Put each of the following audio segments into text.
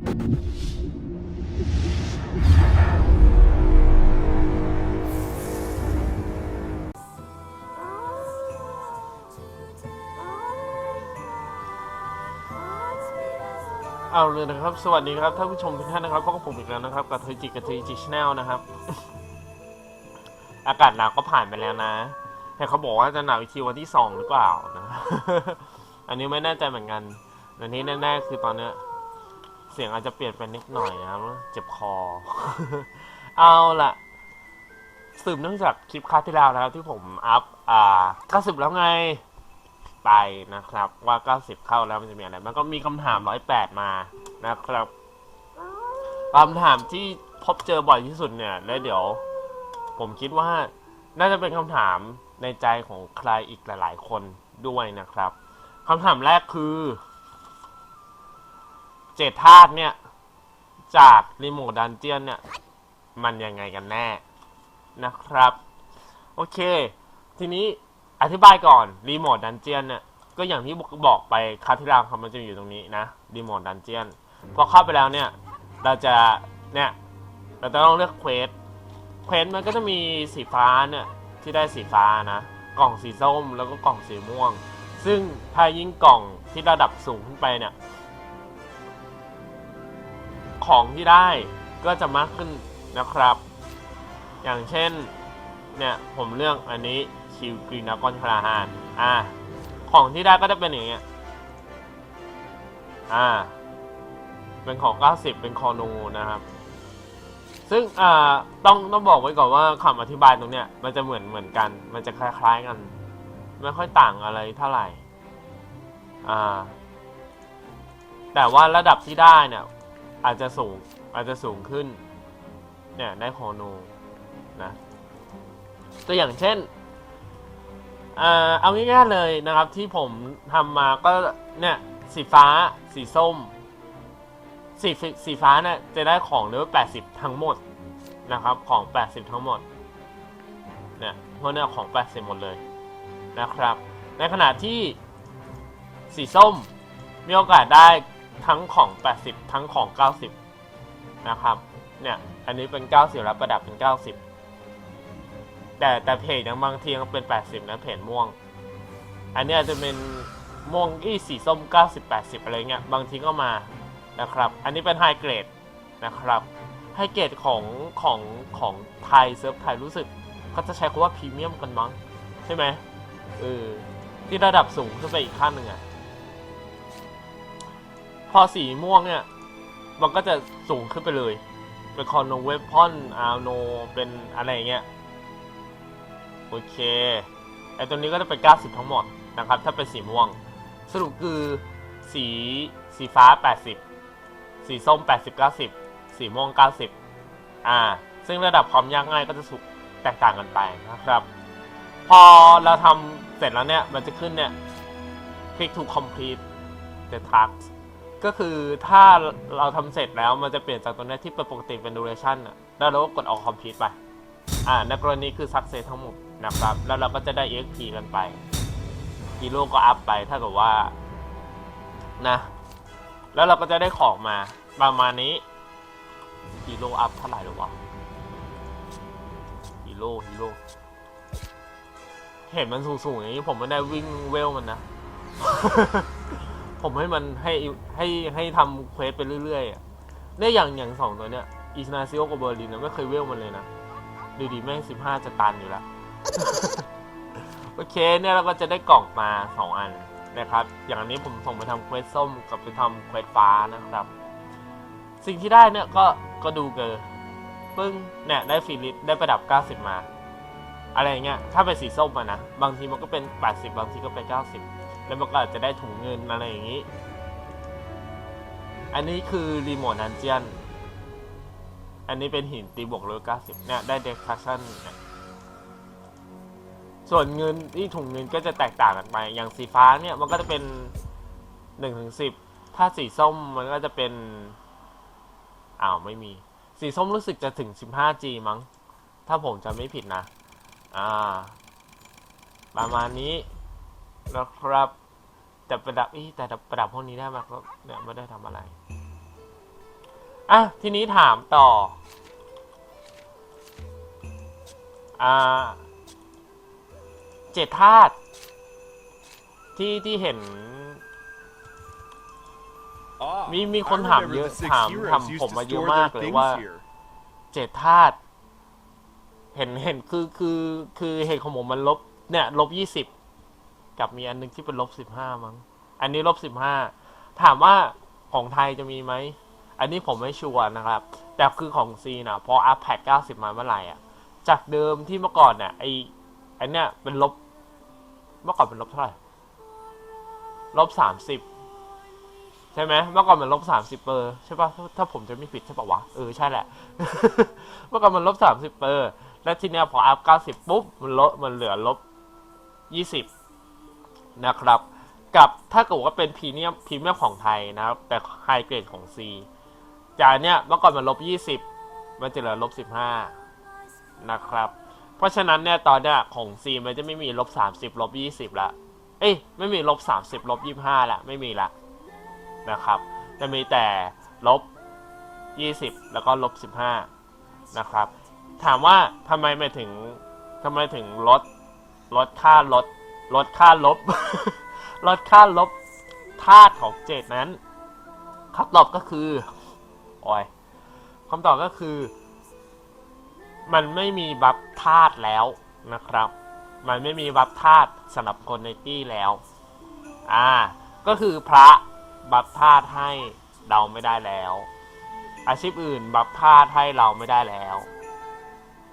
เอาเลยนะครับ สวัสดีครับท่านผู้ชมทุกท่านนะครับพบกับผมอีกแล้วนะครับกับเทจิกับเทจิชแนลนะครับ อากาศหนาวก็ผ่านไปแล้วนะ แต่เขาบอกว่าจะหนาวอีกทีวันที่สองหรือเปล่านะ อันนี้ไม่แน่ใจเหมือนกันอันนี้แน่ๆคือตอนเนี้ย สียงอาจจะเปลี่ยนไปนิดหน่อยนะครับเจ็บคอ เอาละสืบเนื่องจากคลิปคาที่แล้วนะครับที่ผมอัพอ่า90 แล้วไงไปนะครับ ว่า 90 เข้าแล้วมันจะมีอะไรมันก็มีคำถาม 108 มานะครับคำถามที่พบเจอบ่อยที่สุดเนี่ยแล้วเดี๋ยว ผมคิดว่าน่าจะเป็นคำถามในใจของใครอีกหลาย ๆ คนด้วยนะครับคำถามแรกคือ เจดธาตุเนี่ย จากรีโมทดันเจียนเนี่ย มันยังไงกันแน่นะครับ โอเค ทีนี้อธิบายก่อนรีโมทดันเจียนเนี่ยก็อย่างที่บอกไปคาที่แล้วครับมันจะอยู่ตรงนี้นะรีโมทดันเจียนพอเข้าไปแล้วเนี่ย เราจะเนี่ยเราจะต้องเลือกเควสเควสมันก็จะมีสีฟ้าเนี่ยที่ได้สีฟ้านะกล่องสีส้มแล้วก็กล่องสีม่วง ซึ่งถ้ายิ่งกล่องที่ระดับสูงขึ้นไปเนี่ย ของที่ได้ก็จะมากขึ้นนะครับ อย่างเช่น เนี่ย ผมเลือกอันนี้คิวกรีนากอนคาราฮานอ่า ของที่ได้ก็จะเป็นอย่างเงี้ย อ่า เป็นของ 90 เป็นคอนูนะครับ ซึ่งอ่าต้องต้องบอกไว้ก่อนว่าคำอธิบายตรงเนี้ย มันจะเหมือนเหมือนกัน มันจะคล้าย ๆกัน ไม่ค่อยต่างอะไรเท่าไหร่ อ่า แต่ว่าระดับที่ได้เนี่ย อาจจะสูงอาจจะสูงขึ้นเนี่ยได้คอนูนะตัวอย่างเช่นเออเอาง่ายๆเลยนะครับที่ผมทำมาก็เนี่ยสีฟ้าสีส้มสีสีฟ้าเนี่ยจะได้ของเลเวล80 ทั้งหมดนะครับของ 80 ทั้งหมดเนี่ยพวกเนี้ยของ 80 หมดเลยนะครับ ในขณะที่สีส้มมีโอกาสได้ ทั้งของ 80 ทั้งของ 90 นะครับ เนี่ย อันนี้เป็น 90 แล้วประดับเป็น 90 แต่แต่เพจยังบางทียังเป็น 80 นะเพจม่วง อันนี้อาจจะเป็นม่วงที่สีส้ม 90 80 อะไรเงี้ย บางทีก็มานะครับ อันนี้เป็นไฮเกรดนะครับไฮเกรดของของของไทยเซิร์ฟไทยรู้สึกเขาจะใช้คำว่าพรีเมียมกันมั้งใช่ไหมเออที่ระดับสูงขึ้นไปอีกขั้นหนึ่งอะ พอสีม่วงเนี่ย มันก็จะสูงขึ้นไปเลย เป็นคอนโนเวพอนอาโนเป็นอะไรอย่างเงี้ย โอเค ไอตัวนี้ก็จะเป็น 90 ทั้งหมดนะครับ ถ้าเป็นสีม่วง สรุปคือสีสีฟ้า 80 สีส้ม 80 90 สีม่วง 90 อ่า ซึ่งระดับความยากง่ายก็จะสุกแตกต่างกันไปนะครับ พอเราทำเสร็จแล้วเนี่ย มันจะขึ้นเนี่ย click to complete the task ก็คือถ้าเราทำเสร็จแล้วมันจะเปลี่ยนจากตัวนี้ที่เป็นปกติเป็น duration อะแล้วเราก็กดออก complete ไป อ่าในกรณีคือ success ทั้งหมดนะครับ แล้วเราก็จะได้ EXP กันไปฮีโร่ก็อัพไปถ้าเกิดว่านะ แล้วเราก็จะได้ของมาประมาณนี้ฮีโร่อัพเท่าไหร่หรือวะฮีโร่ฮีโร่เห็นมันสูงๆอย่างนี้ผมไม่ได้วิ่งเวลมันนะ ผมให้มันให้ให้ให้ทำเควสไปเรื่อยๆอะเนี่ยอย่างอย่างสองตัวเนี้ยอิสนาซิโอกับเบอร์ลินนะไม่เคยเวลมันเลยนะ ดูดีแม่งสิบห้าจะตันอยู่แล้ว โอเคเนี่ยเราก็จะได้กล่องมาสองอันนะครับ อย่างอันนี้ผมส่งไปทำเควสส้มกับไปทำเควสฟ้านะครับ สิ่งที่ได้เนี่ยก็ก็ดูเกอปึ้งเนี่ยได้ฟิลิปได้ประดับ 90 มา อะไรอย่างเงี้ยถ้าเป็นสีส้มอะนะ บางทีมันก็เป็น 80 บางทีก็เป็น 90 แล้วมันก็อาจจะได้ถุงเงินอะไรอย่างงี้ อันนี้คือรีโมทนันเจียน อันนี้เป็นหินตีบวกร้อยเก้าสิบเนี่ยได้เด็กคัชชั่นเนี่ยส่วนเงินที่ถุงเงินก็จะแตกต่างกันไป อย่างสีฟ้าเนี่ยมันก็จะเป็นหนึ่งถึงสิบ ถ้าสีส้มมันก็จะเป็น อ้าวไม่มี สีส้มรู้สึกจะถึง 15G มั้ง ถ้าผมจำไม่ผิดนะ อ่า ประมาณนี้นะครับ แต่ประดับอีแต่ประดับพวกนี้ได้มาก็เนี่ยไม่ได้ทำอะไร อะ ทีนี้ถามต่อ อ่า เจ็ดธาตุที่ที่เห็น Ah, มีมี I คนถาม remember เยอะ the six ถาม heroes ถาม used ผม to มาเยอะ store มาก their เลย things ว่า here. เจ็ดธาตุเห็นเห็นคือคือคือเหตุของผมมันลบ เนี่ย ลบยี่สิบ กับมีอันนึงที่เป็นลบสิบห้ามั้ง อันนี้ลบสิบห้าถามว่าของไทยจะมีไหม อันนี้ผมไม่ชัวร์นะครับ แต่คือของซีนะพออัพแพดเก้าสิบมาเมื่อไหร่อะ จากเดิมที่เมื่อก่อนเนี่ยไอไอเนี่ยเป็นลบ เมื่อก่อนเป็นลบเท่าไหร่ ลบสามสิบใช่ไหมเมื่อก่อนมันลบสามสิบเปอร์ใช่ปะถ้าถ้าผมจะไม่ผิดใช่ปะวะ เออใช่แหละ เมื่อก่อนมันลบสามสิบเปอร์แล้วทีเนี้ยพออัพเก้าสิบปุ๊บมันลดมันเหลือลบยี่สิบ นะครับ กับถ้าเกิดว่าเป็นพรีเมียมพรีเมียมของไทยนะครับ แต่ไฮเกรดของ C จากเนี้ยเมื่อก่อนมันลบยี่สิบมันจะเหลือลบสิบห้านะครับ เพราะฉะนั้นเนี่ยตอนเนี้ยของ C มันจะไม่มีลบสามสิบลบยี่สิบละ เอ้ยไม่มีลบสามสิบลบยี่ห้าละ ไม่มีละนะครับ จะมีแต่ลบยี่สิบแล้วก็ลบสิบห้านะครับ ถามว่าทำไมไม่ถึงทำไมถึงลดลดค่าลด ลดค่าลบ ลดค่าลบธาตุของเจดนั้นคำตอบก็คือโอ้ยคำตอบก็คือ มันไม่มีบัฟธาตุแล้วนะครับ มันไม่มีบัฟธาตุสำหรับคนในตี้แล้ว อ่า ก็คือพระบัฟธาตุให้เราไม่ได้แล้ว อาชีพอื่นบัฟธาตุให้เราไม่ได้แล้ว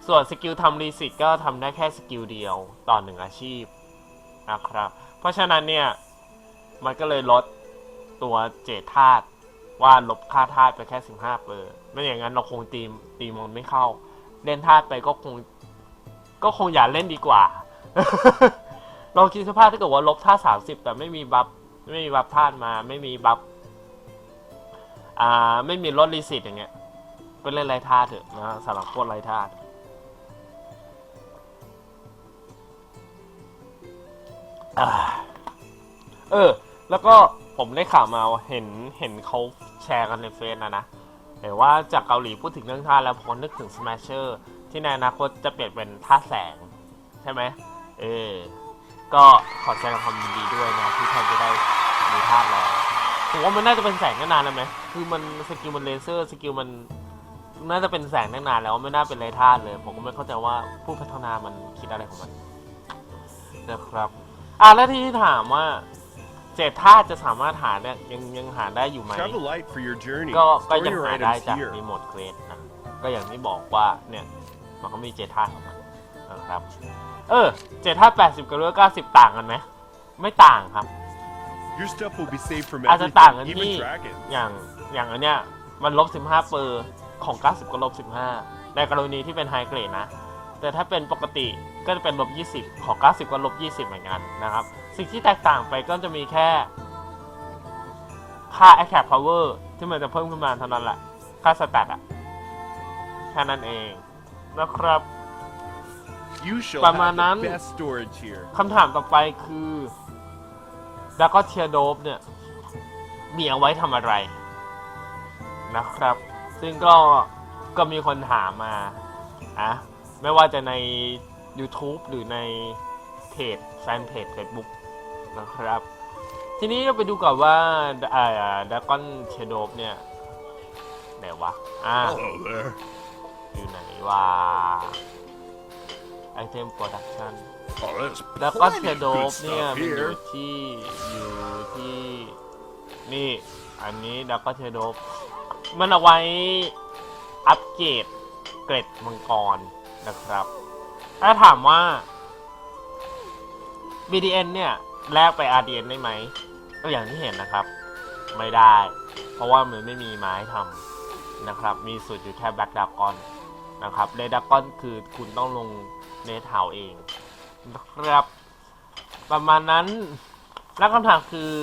ส่วนสกิลทำรีสิตก็ทำได้แค่สกิลเดียวต่อหนึ่งอาชีพ นะครับ เพราะฉะนั้นเนี่ย มันก็เลยลดตัวเจดธาตุว่าลบค่าธาตุไปแค่ 15เปอร์ไม่อย่างนั้นเราคงตีมตีมันไม่เข้า เล่นธาตุไปก็คง ก็คงอย่าเล่นดีกว่าลองคิดสภาพถ้าเกิดว่าลบธาตุสามสิบแต่ไม่มีบัฟไม่มีบัฟธาตุมา ไม่มีบัฟอ่าไม่มีลดรีสิตอย่างเงี้ยก็นเล่นไรธาตุเถอะนะสำหรับพวกไรธาตุ เออ แล้วก็ผมได้ข่าวมาเห็นเห็นเขาแชร์กันในเฟซนะนะแต่ว่าจากเกาหลีพูดถึงเรื่องท่าแล้วผมนึกถึง Smasher ที่ในอนาคตจะเปลี่ยนเป็นท่าแสง ใช่ไหมเออ ก็ขอแสดงความยินดีด้วยนะที่ท่านจะได้มีท่าแล้วผมว่ามันน่าจะเป็นแสงตั้งนานแล้วไหมคือมันสกิลมันเลเซอร์สกิลมันน่าจะเป็นแสงตั้งนานแล้วไม่น่าเป็นไรธาตุเลย ผมก็ไม่เข้าใจว่าผู้พัฒนามันคิดอะไรของมันนะครับ อะแล้วที่ถามว่าเศษธาตุจะสามารถหาเนี่ยยังยังหาได้อยู่ไหม Travel light for your journey. ก็ก็ Store ยัง your หาได้ items จาก here. รีโมทเควสนะก็อย่างที่บอกว่าเนี่ยมันก็มีเจท่าของมันนะครับ เออเจท่า80กับเรือ90ต่างกันไหมไม่ต่างครับ Your stuff will be safe from อาจจะต่างกัน everything, ที่ even dragons. อย่างอย่างอันเนี้ยมันลบ 15 เปอร์ของ 90 ก็ลบ 15 ในกรณีที่เป็นไฮเกรดนะ แต่ถ้าเป็นปกติก็จะเป็นลบ20 ของ 90 ก็ลบ 20 เหมือนกันนะครับ สิ่งที่แตกต่างไปก็จะมีแค่ค่า attack power ที่มันจะเพิ่มขึ้นมาเท่านั้นแหละ ค่าสแตทอะแค่นั้นเองนะครับ You shall ประมาณ have นั้น the best storage here. คำถามต่อไปคือดาก o เทียโดบเนี่ย มีเอาไว้ทำอะไรนะครับ ซึ่งก็ก็มีคนถามมาอะ ไม่ว่าจะใน YouTube หรือในเพจแฟนเพจ Facebook นะครับ ทีนี้เราไปดูก่อนว่าอ่าดากอนเทียโดบเนี่ยไหนวะอ่า Hello there. อยู่ไหนวะไอเทมโปรดักชั่น Oh, there's แล้วก็ plenty เท of โด good ฟเนี่ย stuff มันอยู่ here. ที่อยู่ที่ นี่อันนี้แล้วก็เทโดฟมันเอาไว้อัปเกรดเกรดมังกร นะครับ ถ้าถามว่า BDN เนี่ย แลกไป RDN ได้ไหมก็อย่างที่เห็นนะครับ ไม่ได้ เพราะว่ามันไม่มีไม้ทำนะครับ มีสูตรอยู่แค่แบ็กดากอนนะครับเรดากอนคือคุณต้องลงเนทเฮาเองนะครับ ประมาณนั้น แล้วคำถามคือ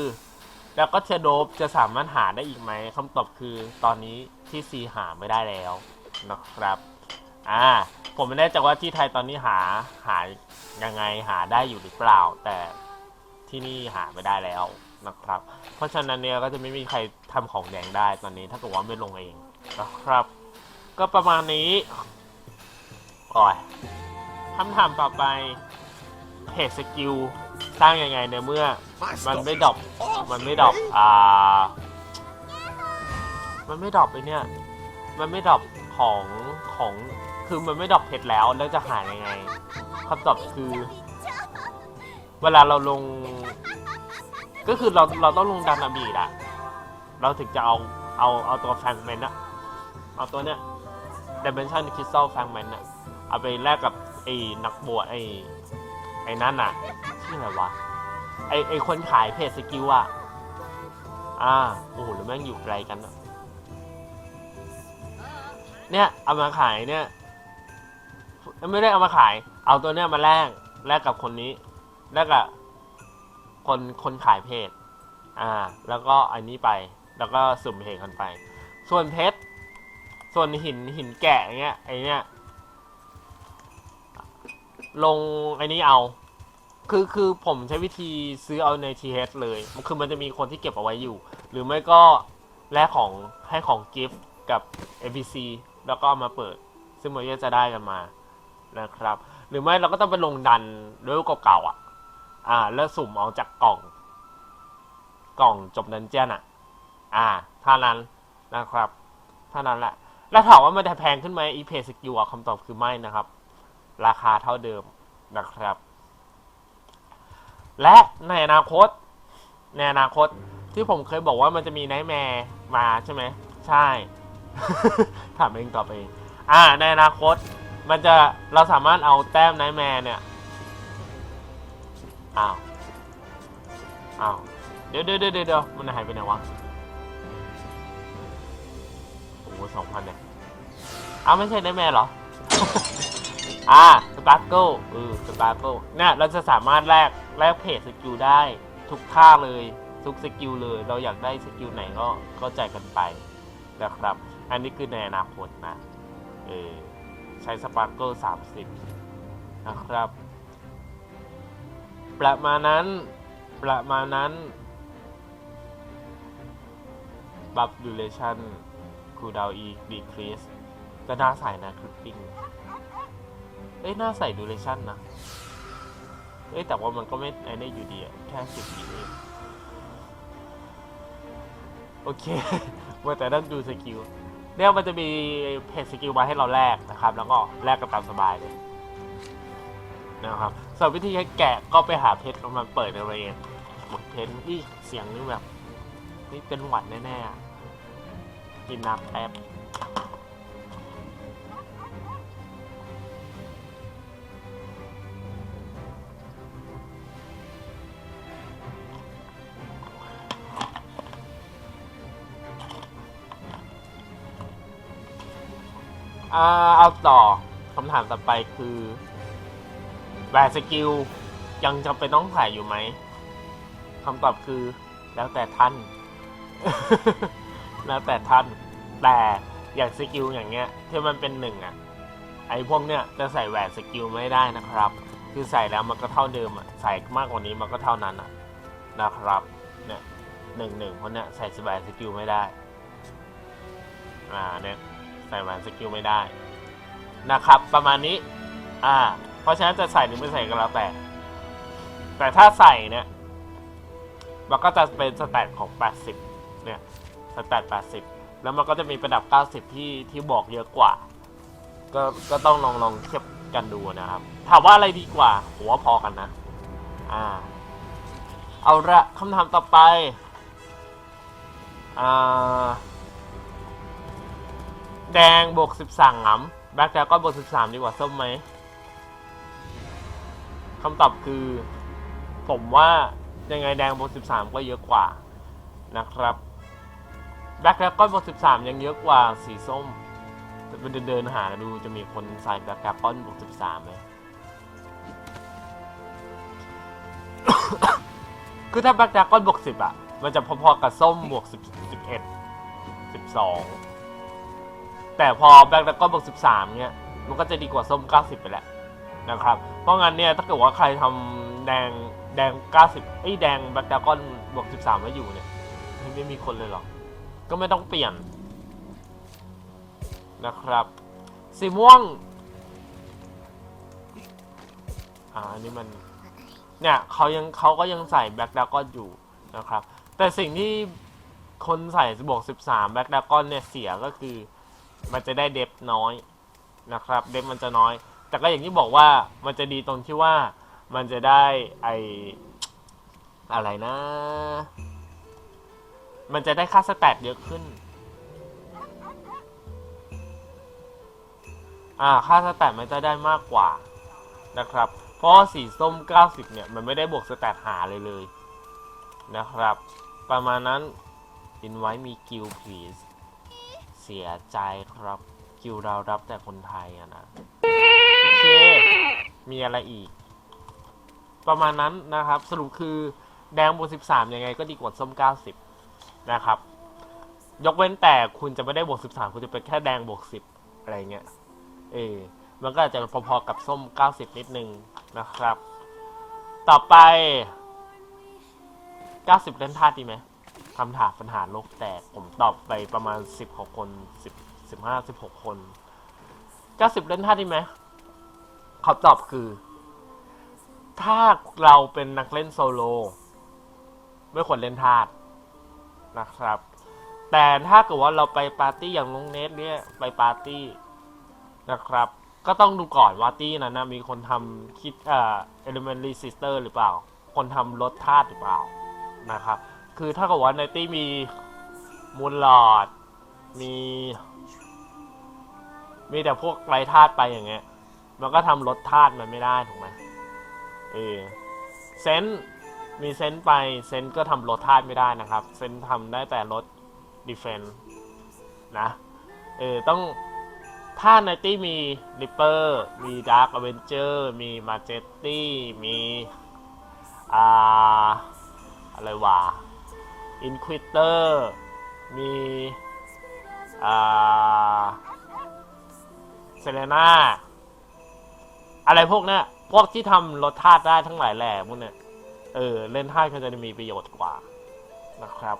แล้วก็เชโดบจะสามารถหาได้อีกไหมคำตอบคือตอนนี้ที่ซีหาไม่ได้แล้วนะครับ อ่า ผมไม่แน่ใจว่าที่ไทยตอนนี้หาหายังไงหาได้อยู่หรือเปล่า แต่ที่นี่หาไม่ได้แล้วนะครับ เพราะฉะนั้นเนี่ยก็จะไม่มีใครทำของแดงได้ตอนนี้ ถ้าเกิดว่าไม่ลงเองนะครับ ก็ประมาณนี้โอ้ยคำถามต่อไปเพจสกิลสร้างยังไงในเมื่อ มันไม่ดรอปมันไม่ดรอปอ่า มันไม่ดรอปไอเนี่ย มันไม่ดรอปของของ คือมันไม่ดรอปเพชรแล้วแล้วจะหายังไงคำตอบคือ เวลาเราลง ก็คือเราเราต้องลงดันาบีดอะเราถึงจะเอาเอาเอาตัวแฟงแมนอะเอาตัวเนี้ย Dimension Crystal Fragment อะเอาไปแลกกับไอ้นักบวชไอ้ไอ้นั่นอะชื่ออะไรวะไอไอคนขายเพจสกิลอะอ่าโอ้โหแล้วแม่งอยู่ไกลกันอะเนี่ยเอามาขายเนี่ย ไม่ได้เอามาขาย เอาตัวเนี้ยมาแลกแลกกับคนนี้ แลกกับคนคนขายเพจอ่า แล้วก็อันนี้ไป แล้วก็สุ่มเพจกันไป ส่วนเพชรส่วนหินหินแกะเงี้ยไอเนี้ยลงไอ้นี้เอา คือคือผมใช้วิธีซื้อเอาใน TH เลยคือมันจะมีคนที่เก็บเอาไว้อยู่ หรือไม่ก็แลกของให้ของกิฟต์กับ NPC แล้วก็เอามาเปิด ซึ่งมันก็จะได้กันมา นะครับ หรือไม่เราก็ต้องไปลงดันด้วยเก่าๆอะ อ่า แล้วสุ่มเอาจากกล่อง กล่องจบดันเจียนอะ อ่าเท่านั้นนะครับเท่านั้นแหละ แล้วถามว่ามันจะแพงขึ้นไหมอีเพสกิลอะคำตอบคือไม่นะครับ ราคาเท่าเดิมนะครับ และในอนาคตในอนาคตที่ผมเคยบอกว่ามันจะมีไนท์แมร์มาใช่ไหม ใช่ ถามเองตอบเอง อ่า ในอนาคต มันจะเราสามารถเอาแต้มไนท์แมร์เนี่ย อ้าว อ้าว เดี๋ยวเดี๋ยวเดี๋ยวเดี๋ยวมันหายไปไหนวะ โอ้โหสองพันเนี่ย อ้าวไม่ใช่ไนท์แมร์เหรอ อ่าสปาร์เกิลเออสปาร์เกิลเนี่ยเราจะสามารถแลกแลกเพจสกิลได้ ทุกท่าเลย ทุกสกิลเลย เราอยากได้สกิลไหนก็ก็จ่ายกันไปนะครับ อันนี้คือในอนาคตนะ เออ ใช้สปาร์เกิลสามสิบนะครับ ประมาณนั้น ประมาณนั้นบัฟดูเลชันคูดาวอีดีครีสก็น่าใส่นะคลิปปิ้งเอ้ย น่าใส่ดูเลชั่นนะ เอ้ย แต่ว่ามันก็ไม่ไอ้นี่อยู่ดีอะแค่สิบวิเองโอเคว่าแต่ต้งดูสกิล เนี่ยมันจะมีเพจสกิลมาให้เราแลกนะครับ แล้วก็แลกกันตามสบายเลยนะครับส่วนวิธีแกะก็ไปหาเพจมันเปิดในเองหมดเพจนี่เสียงนี่แบบ นี่เป็นหวัดแน่ๆอะกินน้ำแป๊บ อ่าเอาต่อคำถามต่อไปคือแหวนสกิลยังจำเป็นต้องใส่อยู่ไหมคำตอบคือ แล้วแต่ท่าน แล้วแต่ท่าน แต่อย่างสกิลอย่างเงี้ยที่มันเป็นหนึ่งอะไอพวกเนี้ยจะใส่แหวนสกิลไม่ได้นะครับ คือใส่แล้วมันก็เท่าเดิมอะใส่มากกว่านี้มันก็เท่านั้นอะนะครับเนี่ยหนึ่งหนึ่งเพราะเนี้ยใส่แหวนสกิลไม่ได้ อ่าเนี่ย ส่แหวนสกิลไม่ได้นะครับ ประมาณนี้ อ่า เพราะฉะนั้นจะใส่หรือไม่ใส่ก็แล้วแต่ แต่ถ้าใส่เนี่ยมันก็จะเป็นสแตทของ 80 เนี่ย สแตท80 แล้วมันก็จะมีประดับ 90 ที่ที่บอกเยอะกว่า ก็ก็ต้องลองลองเทียบกันดูนะครับ ถามว่าอะไรดีกว่าผมว่าพอกันนะ อ่า เอาละคำถามต่อไป อ่า แดงบวกสิบสามแบ็คแล้วก็บวกสิบสามดีกว่าส้มไหมคำตอบคือ ผมว่ายังไงแดงบวกสิบสามก็เยอะกว่านะครับแบ็คแล้วก็บวกสิบสามยังเยอะกว่าสีส้มจะไปเดินหาดูจะมีคนใส่แบ็คแกปปอนบวกสิบสามไหมคือถ้าแบ็คแกปปอนบวกสิบอะมันจะพอๆกับส้มบวกสิบสิบเอ็ดสิบสอง แต่พอแบ็คแล้วก็บวก13 เนี่ย มันก็จะดีกว่าส้ม 90 ไปแหละนะครับ เพราะงั้นเนี่ยถ้าเกิดว่าใครทำแดงแดง 90ไอ้แดงแบ็คดากอนบวก13 ไว้อยู่เนี่ยไม่มีคนเลยหรอก ก็ไม่ต้องเปลี่ยนนะครับ สีม่วง อ่าอันนี้มัน เนี่ยเขายังเขาก็ยังใส่แบ็คดากอนอยู่นะครับ แต่สิ่งที่คนใส่บวก13แบ็คดากอนเนี่ยเสียก็คือ มันจะได้เดฟน้อยนะครับ เดฟมันจะน้อย แต่ก็อย่างที่บอกว่ามันจะดีตรงที่ว่ามันจะได้ไออะไรนะ มันจะได้ค่าสแตทเยอะขึ้น อ่า ค่าสแตทมันจะได้มากกว่านะครับ เพราะว่าสีส้ม 90 เนี่ย มันไม่ได้บวกสแตทหาเลยเลยนะครับ ประมาณนั้น อินไว้มีกิล please เสียใจครับกิลเรารับแต่คนไทยอะนะ โอเค มีอะไรอีก ประมาณนั้นนะครับ สรุปคือแดงบวก13ยังไงก็ดีกว่าส้ม90นะครับ ยกเว้นแต่คุณจะไม่ได้บวก13คุณจะเป็นแค่แดงบวก10อะไรเงี้ย เออ มันก็อาจจะพอๆกับส้ม90นิดนึงนะครับ ต่อไป90เล่นท่าดีไหม คำถามปัญหาโลกแตก ผมตอบไปประมาณ10กว่าคน 10 15 16 คน 90 เล่นท่าดีไหมคำตอบคือ ถ้าเราเป็นนักเล่นโซโลไม่ควรเล่นธาตุนะครับ แต่ถ้าเกิดว่าเราไปปาร์ตี้อย่างน้องเนทเนี่ยไปปาร์ตี้นะครับ ก็ต้องดูก่อนว่าตี้นั้นนะมีคนทำคิดเอ่อ elementary sister หรือเปล่า คนทำรถธาตุหรือเปล่านะครับ คือถ้ากิดว่าในตี้มีมูลหลอด มี มีแต่พวกไรธาตุไปอย่างเงี้ย มันก็ทำรถธาตุมันไม่ได้ถูกไหมเออเซนมีเซนไปเซนก็ทำรถธาตุไม่ได้นะครับ เซนทำได้แต่รถดีเฟนนะเออต้องถ้าในตี้มีริปเปอร์มีดาร์ a อเวนเจอร์มีมาเจตตี้มี อ่า อะไรวะ อินควิเตอร์มีอ่าเซเลนาอะไรพวกเนี้ยพวกที่ทำรถธาตุได้ทั้งหลายแหล่พวกเนี้ยเออ เล่นธาตุก็จะมีประโยชน์กว่านะครับ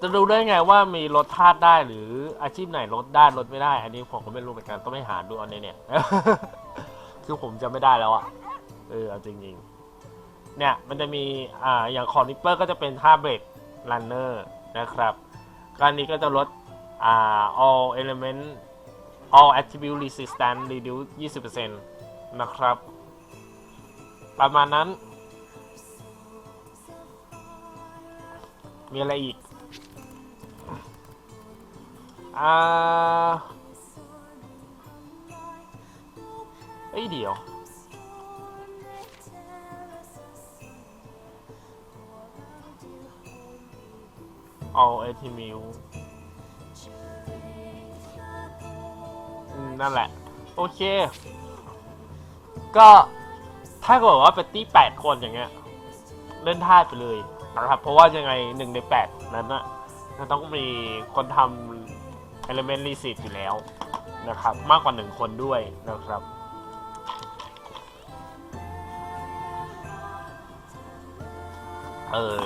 จะดูได้ไงว่ามีรถธาตุได้หรืออาชีพไหนลดได้ลดไม่ได้ อันนี้ผมก็ไม่รู้เหมือนกันต้องไปหาดูเอาในเนี่ย คือผมจะไม่ได้แล้วอะเออ เอาจริงๆ เนี่ยมันจะมีอ่าอย่างของนิปเปอร์ก็จะเป็นท่าเบรกรันเนอร์นะครับการนี้ก็จะลดอ่า all element all attribute resistance reduce 20%นะครับ ประมาณนั้น มีอะไรอีกอ่าเอ้ยเดี๋ยว เอาไอทีมิวนั่นแหละ โอเค ก็ถ้าเกิดว่าเป็นตี้แปดคนอย่างเงี้ย เล่นท่าไปเลยนะครับ เพราะว่ายังไงหนึ่งในแปดนั้นนะมันต้องมีคนทำ Element r e s e t อยู่แล้วนะครับ มากกว่าหนึ่งคนด้วยนะครับเออ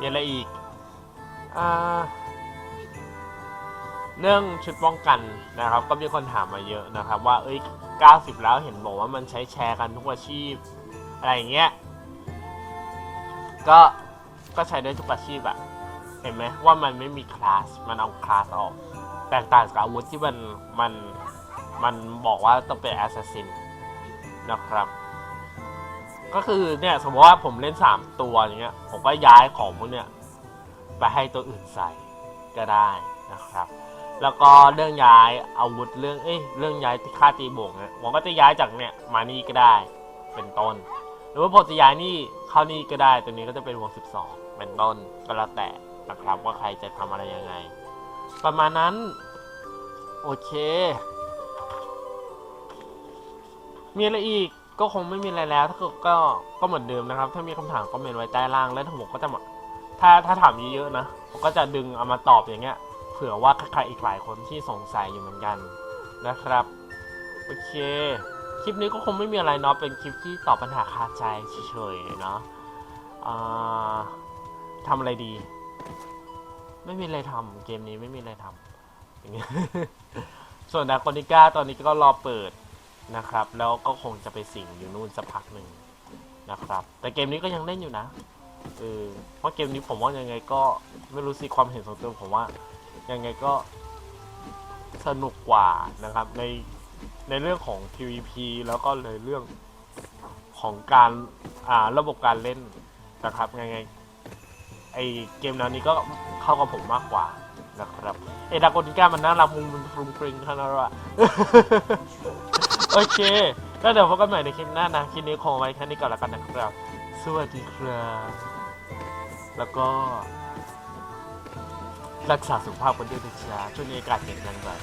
มีอะไรอีกอ่าเรื่องชุดป้องกันนะครับ ก็มีคนถามมาเยอะนะครับ ว่าเอ้ย 90 แล้วเห็นบอกว่ามันใช้แชร์กันทุกอาชีพ อะไรอย่างเงี้ยก็ก็ใช้ได้ทุกอาชีพอะเห็นไหมว่ามันไม่มีคลาสมันเอาคลาสออกแตกต่างกับอาวุธที่มันมันมันบอกว่าต้องเป็นแอสซัสซินนะครับ ก็คือเนี่ยสมมติว่าผมเล่น3ตัวอย่างเงี้ย ผมก็ย้ายของพวกเนี้ยไปให้ตัวอื่นใส่ก็ได้นะครับ แล้วก็เรื่องย้ายอาวุธเรื่องเอ้ยเรื่องย้ายค่าตีบวกเนี่ยผมก็จะย้ายจากเนี่ยมานี่ก็ได้เป็นต้น หรือว่าผมจะย้ายนี่เข้านี่ก็ได้ตัวนี้ก็จะเป็นวง 12 เป็นต้นก็แล้วแต่นะครับว่าใครจะทำอะไรยังไง ประมาณนั้น โอเค มีอะไรอีก ก็คงไม่มีอะไรแล้วถ้าเกิดก็ก็เหมือนเดิมนะครับ ถ้ามีคำถามก็เมนไว้ใต้ล่างแล้วถ้าผมก็จะมาถ้าถ้าถามเยอะๆนะผมก็จะดึงเอามาตอบอย่างเงี้ย เผื่อว่าใครอีกหลายคนที่สงสัยอยู่เหมือนกันนะครับโอเคคลิปนี้ก็คงไม่มีอะไรเนาะเป็นคลิปที่ตอบปัญหาคาใจเฉยๆเนาะอ่าทำอะไรดี ไม่มีอะไรทำเกมนี้ไม่มีอะไรทำอย่างเงี้ยส่วนดากอนิก้าตอนนี้ก็รอเปิด นะครับ แล้วก็คงจะไปสิงอยู่นู่นสักพักหนึ่งนะครับ แต่เกมนี้ก็ยังเล่นอยู่นะเออเพราะเกมนี้ผมว่ายังไงก็ไม่รู้สิความเห็นส่วนตัวผมว่ายังไงก็สนุกกว่านะครับ ในในเรื่องของ PVP แล้วก็ในเรื่องของการอ่าระบบการเล่นนะครับยังไงไอเกมแนวนี้ก็เข้ากับผมมากกว่า นะครับเอดากอนิก้ามันน่ารักมุมมันฟรุงฟริงขนาดนั้นอะโอเคก็เดี๋ยวพบกันใหม่ในคลิปหน้านะคลิปนี้คงเอไว้แค่นี้ก่อนแล้วกันนะครับ สวัสดีครับแล้วก็รักษาสุขภาพกันด้วยนะจ๊ะช่วงนี้อากาศเย็นจังเลย